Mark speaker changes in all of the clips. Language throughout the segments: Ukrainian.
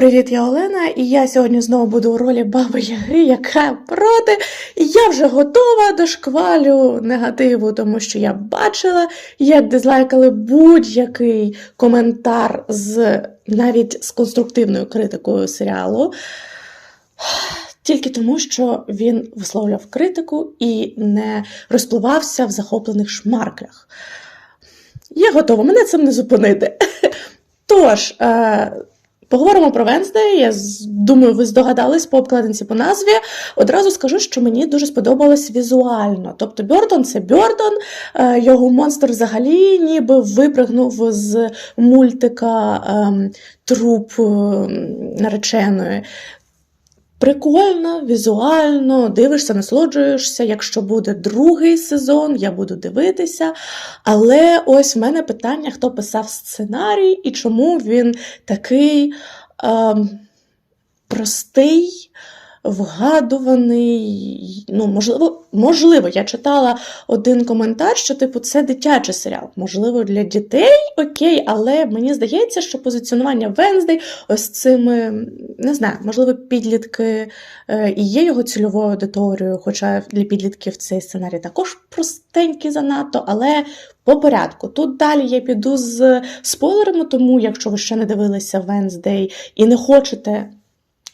Speaker 1: Привіт, я Олена, і я сьогодні знову буду у ролі баби Яги, яка проти. І я вже готова до шквалю негативу, тому що я бачила, як дизлайкали будь-який коментар з навіть з конструктивною критикою серіалу. Тільки тому, що він висловлював критику і не розпливався в захоплених шмарклях. Я готова, мене цим не зупинити. Тож, е, Поговоримо про Венздей. Я думаю, ви здогадались по обкладинці по назві. Одразу скажу, що мені дуже сподобалось візуально. Тобто Бьордон це Бьордон, е, його монстр взагалі ніби випригнув з мультика ем, труп ем, нареченої. Прикольно, візуально, дивишся, насолоджуєшся. Якщо буде другий сезон, я буду дивитися. Але ось в мене питання, хто писав сценарій і чому він такий е, простий, вгадуваний. Ну, можливо, можливо, я читала один коментар, що типу це дитячий серіал. Можливо, для дітей окей, але мені здається, що позиціонування Венздей ось цими, не знаю, можливо, підлітки е, і є його цільовою аудиторією, хоча для підлітків цей сценарій також простенький занадто, але по порядку. Тут далі я піду з спойлерами, тому якщо ви ще не дивилися Венздей і не хочете.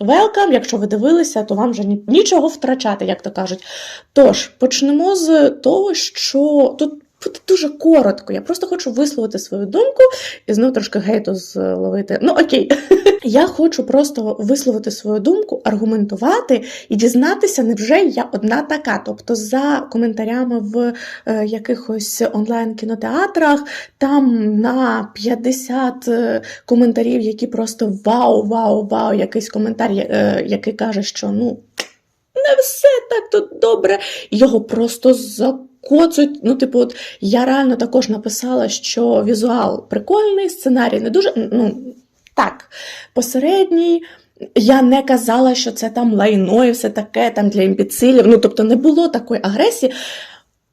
Speaker 1: Welcome, якщо ви дивилися, то вам вже ні- нічого втрачати, як то кажуть. Тож, почнемо з того, що тут буде дуже коротко. Я просто хочу висловити свою думку і знову трошки гейту зловити. Ну окей. Я хочу просто висловити свою думку, аргументувати і дізнатися, невже я одна така. Тобто, за коментарями в е, якихось онлайн-кінотеатрах, там на 50 е, коментарів, які просто вау, вау, вау, якийсь коментар, е, який каже, що ну не все так тут добре, його просто закоцують. Ну, типу, от я реально також написала, що візуал прикольний, сценарій не дуже. Ну, так, посередній. Я не казала, що це там лайно і все таке там для імбіцилів. Ну, тобто не було такої агресії.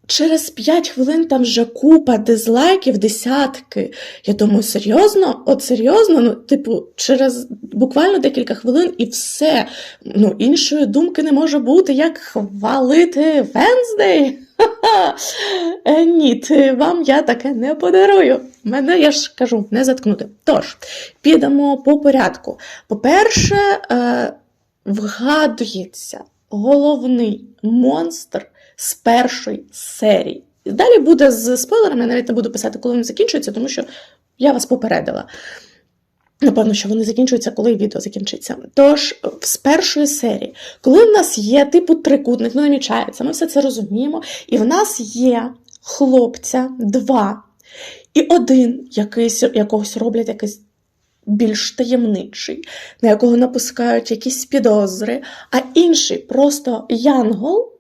Speaker 1: Через 5 хвилин там вже купа дизлайків, десятки. Я думаю, серйозно? От серйозно? Ну, типу, через буквально декілька хвилин і все. Ну, іншої думки не може бути, як хвалити Венздей. Е, ні, вам я таке не подарую. Мене, я ж кажу, не заткнути. Тож, підемо по порядку. По-перше, е, вгадується головний монстр з першої серії. Далі буде з спойлерами, навіть не буду писати, коли вони закінчуються, тому що я вас попередила. Напевно, що вони закінчуються, коли відео закінчиться. Тож, з першої серії, коли в нас є типу трикутник, ну намічається, ми все це розуміємо, і в нас є хлопця два, і один якийсь, якогось роблять якийсь більш таємничий, на якого напускають якісь підозри, а інший просто янгол.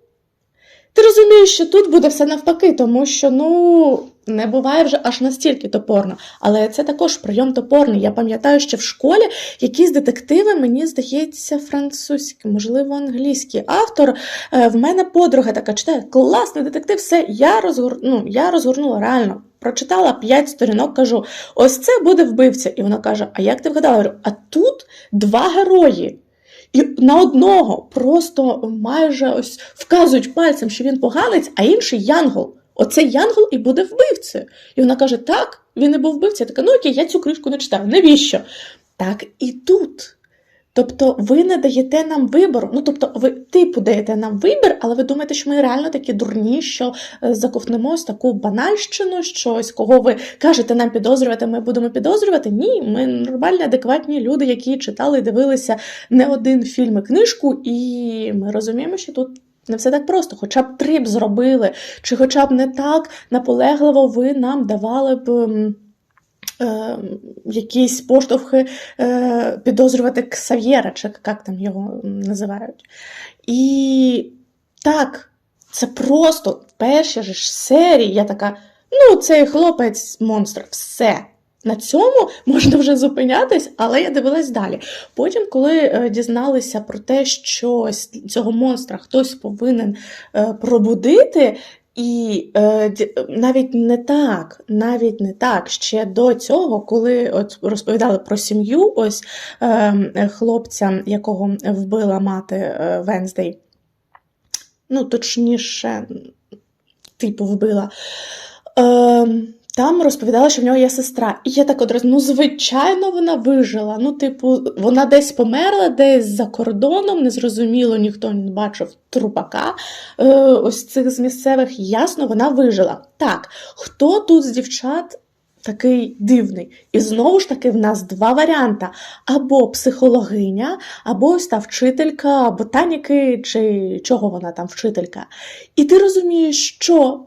Speaker 1: Ти розумієш, що тут буде все навпаки, тому що ну не буває вже аж настільки топорно. Але це також прийом топорний. Я пам'ятаю, що в школі якісь детективи, мені здається, французькі, можливо, англійський автор. Е, В мене подруга така читає класний детектив. Все, я розгор... ну, я розгорнула реально. Прочитала п'ять сторінок, кажу: ось це буде вбивця. І вона каже: А як ти вгадала? Я говорю, а тут два герої. І на одного просто майже ось вказують пальцем, що він поганець, а інший янгол. Оцей янгол і буде вбивцею. І вона каже: так, він і був вбивця. Я така, ну окей, я цю книжку не читаю. Навіщо? Так і тут. Тобто ви не даєте нам вибору. Ну, тобто, ви типу даєте нам вибір, але ви думаєте, що ми реально такі дурні, що е, заковтнемось таку банальщину, щось, кого ви кажете нам підозрювати, ми будемо підозрювати. Ні, ми нормальні, адекватні люди, які читали і дивилися не один фільм і книжку, і ми розуміємо, що тут. Не все так просто, хоча б три б зробили, чи хоча б не так наполегливо ви нам давали б е, якісь поштовхи е, підозрювати Ксав'єра, чи як там його називають. І так, це просто в першій ж серії я така, ну, цей хлопець монстр, все. На цьому можна вже зупинятись, але я дивилась далі. Потім, коли е, дізналися про те, що цього монстра хтось повинен е, пробудити, І е, навіть не так, навіть не так. Ще до цього, коли от розповідали про сім'ю, ось е, хлопця, якого вбила мати е, Венздей, ну, точніше, типу, вбила. Е, там розповідали, що в нього є сестра. І я так одразу, ну, звичайно, вона вижила. Ну, типу, вона десь померла, десь за кордоном, незрозуміло, ніхто не бачив трупака. Е, ось цих з місцевих, ясно, вона вижила. Так, хто тут з дівчат такий дивний? І знову ж таки, в нас два варіанти: або психологиня, або ось та вчителька ботаніки, чи чого вона там вчителька. І ти розумієш, що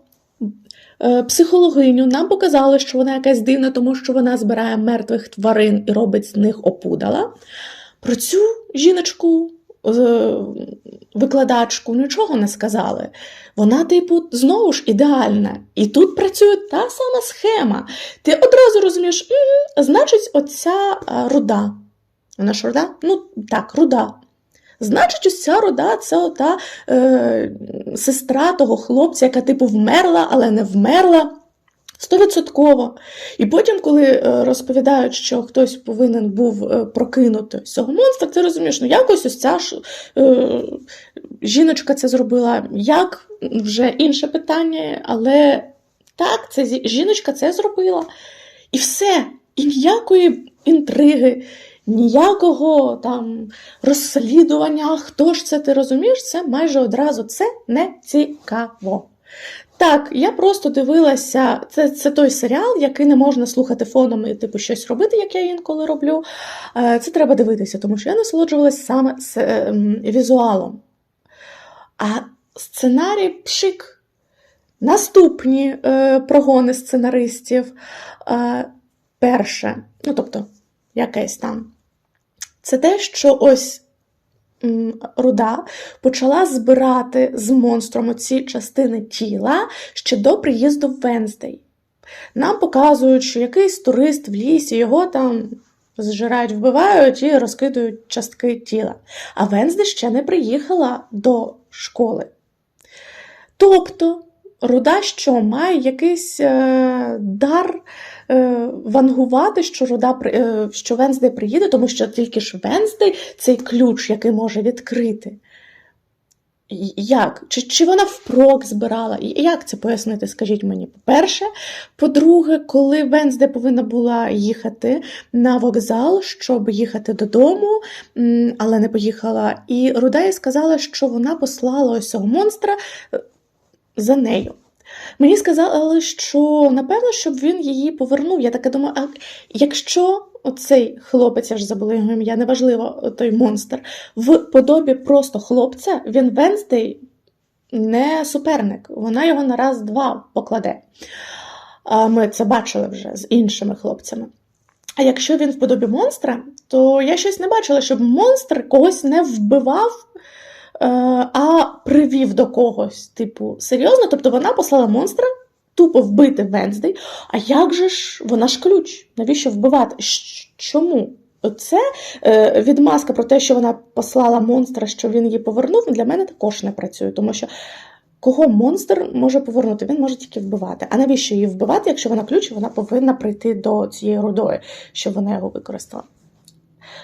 Speaker 1: психологиню нам показали, що вона якась дивна, тому що вона збирає мертвих тварин і робить з них опудала. Про цю жіночку, е, викладачку, нічого не сказали. Вона, типу, знову ж ідеальна. І тут працює та сама схема. Ти одразу розумієш, «Мгм, значить, оця е, руда. Вона ж руда? Ну, так, руда. Значить, ось ця руда це ота е, сестра того хлопця, яка типу вмерла, але не вмерла. Стовідсотково. І потім, коли е, розповідають, що хтось повинен був е, прокинути цього монстра, ти розумієш, ну якось ось ця ж е, жіночка це зробила. Як вже інше питання, але так, це жіночка це зробила. І все. І ніякої інтриги, ніякого там розслідування, хто ж це ти розумієш, це майже одразу це не цікаво. Так, я просто дивилася, це, це той серіал, який не можна слухати фоном і типу щось робити, як я інколи роблю. Е, Це треба дивитися, тому що я насолоджувалася саме з, ем, візуалом. А сценарій пшик. Наступні е, прогони сценаристів. Е, перше, ну тобто, якесь там. Це те, що ось руда почала збирати з монстром ці частини тіла ще до приїзду в Венздей. Нам показують, що якийсь турист в лісі його там зжирають, вбивають і розкидують частки тіла. А Вензде ще не приїхала до школи. Тобто, руда що має якийсь е, дар вангувати, що при- е, що Венздей приїде, тому що тільки ж Венздей цей ключ, який може відкрити. Як? Чи, чи вона впрок збирала? І Як це пояснити, скажіть мені? По-перше, по-друге, коли Венсде повинна була їхати на вокзал, щоб їхати додому, але не поїхала. І Руда їй сказала, що вона послала ось цього монстра е, за нею. Мені сказали, що напевно, щоб він її повернув. Я таке думаю, а якщо оцей хлопець, я ж забула його ім'я, неважливо, той монстр, в подобі просто хлопця, він Венздей не суперник. Вона його на раз-два покладе. Ми це бачили вже з іншими хлопцями. А якщо він в подобі монстра, то я щось не бачила, щоб монстр когось не вбивав, а привів до когось. Типу, серйозно? Тобто вона послала монстра тупо вбити Венздей. А як же ж вона ж ключ? Навіщо вбивати? Чому? Оце е, відмазка про те, що вона послала монстра, що він її повернув, для мене також не працює, тому що кого монстр може повернути? Він може тільки вбивати. А навіщо її вбивати, якщо вона ключ, вона повинна прийти до цієї рудої, щоб вона його використала.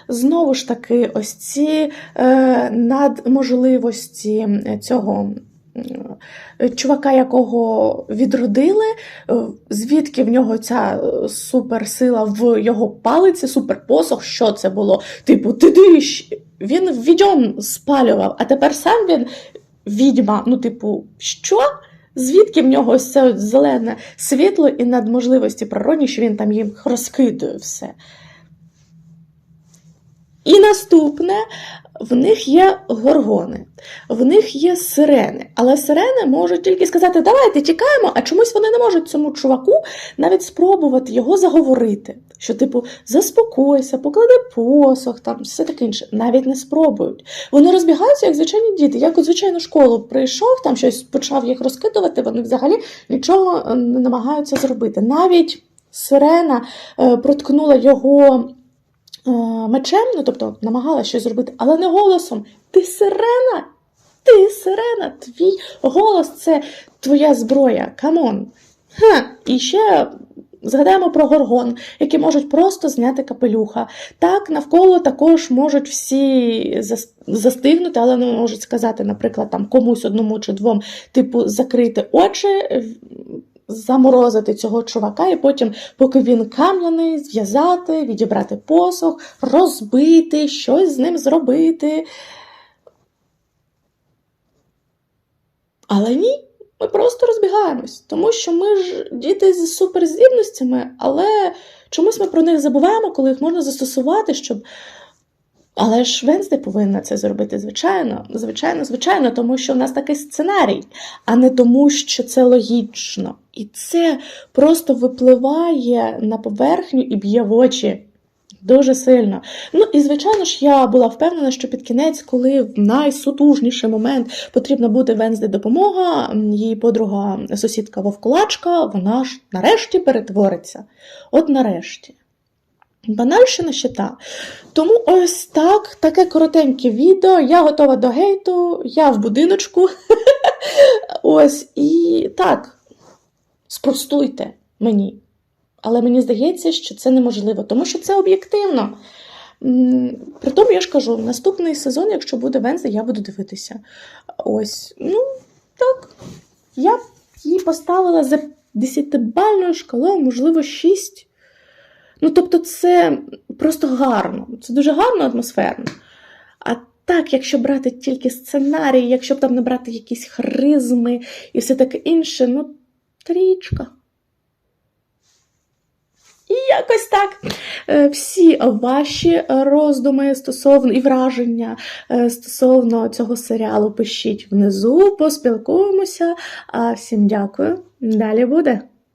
Speaker 1: Знову ж таки, ось ці е, надможливості цього чувака, якого відродили, е, звідки в нього ця е, суперсила в його палиці, суперпосох, що це було? Типу, ти диш, він відьом спалював, а тепер сам він відьма. Ну, типу, що? Звідки в нього ось це зелене світло і надможливості природні, що він там їм розкидує все. І наступне, в них є горгони, в них є сирени. Але сирени можуть тільки сказати, давайте тікаємо, а чомусь вони не можуть цьому чуваку навіть спробувати його заговорити. Що, типу, заспокойся, поклади посох, там все таке інше. Навіть не спробують. Вони розбігаються, як звичайні діти. Як у звичайну школу прийшов, там щось почав їх розкидувати, вони взагалі нічого е, не намагаються зробити. Навіть сирена е, проткнула його мечем, ну тобто намагалася щось зробити, але не голосом. Ти сирена? Ти, сирена, твій голос це твоя зброя. Камон. Ха, і ще згадаємо про горгон, які можуть просто зняти капелюха. Так, навколо також можуть всі застигнути, але не можуть сказати, наприклад, там комусь одному чи двом, типу, закрити очі, заморозити цього чувака, і потім, поки він кам'яний, зв'язати, відібрати посох, розбити, щось з ним зробити. Але ні, ми просто розбігаємось, тому що ми ж діти з суперздібностями, але чомусь ми про них забуваємо, коли їх можна застосувати, щоб. Але ж Венсди повинна це зробити, звичайно, звичайно, звичайно, тому що в нас такий сценарій, а не тому, що це логічно. І це просто випливає на поверхню і б'є в очі. Дуже сильно. Ну і звичайно ж, я була впевнена, що під кінець, коли в найсутужніший момент потрібна буде Вензди допомога, її подруга сусідка Вовкулачка, вона ж нарешті перетвориться. От нарешті. Банальщина ще та. Тому ось так, таке коротеньке відео. Я готова до гейту, я в будиночку. ось і так. Спростуйте мені. Але мені здається, що це неможливо, тому що це об'єктивно. М, При тому я ж кажу, наступний сезон, якщо буде Вензи, я буду дивитися. Ось, ну, так. Я її поставила за 10-бальною шкалою, можливо, 6. Ну, тобто, це просто гарно. Це дуже гарно атмосферно. А так, якщо брати тільки сценарій, якщо б там не брати якісь харизми і все таке інше, ну, трічка. І якось так. Е, Всі ваші роздуми стосовно і враження е, стосовно цього серіалу пишіть внизу, поспілкуємося. А всім дякую. Далі буде.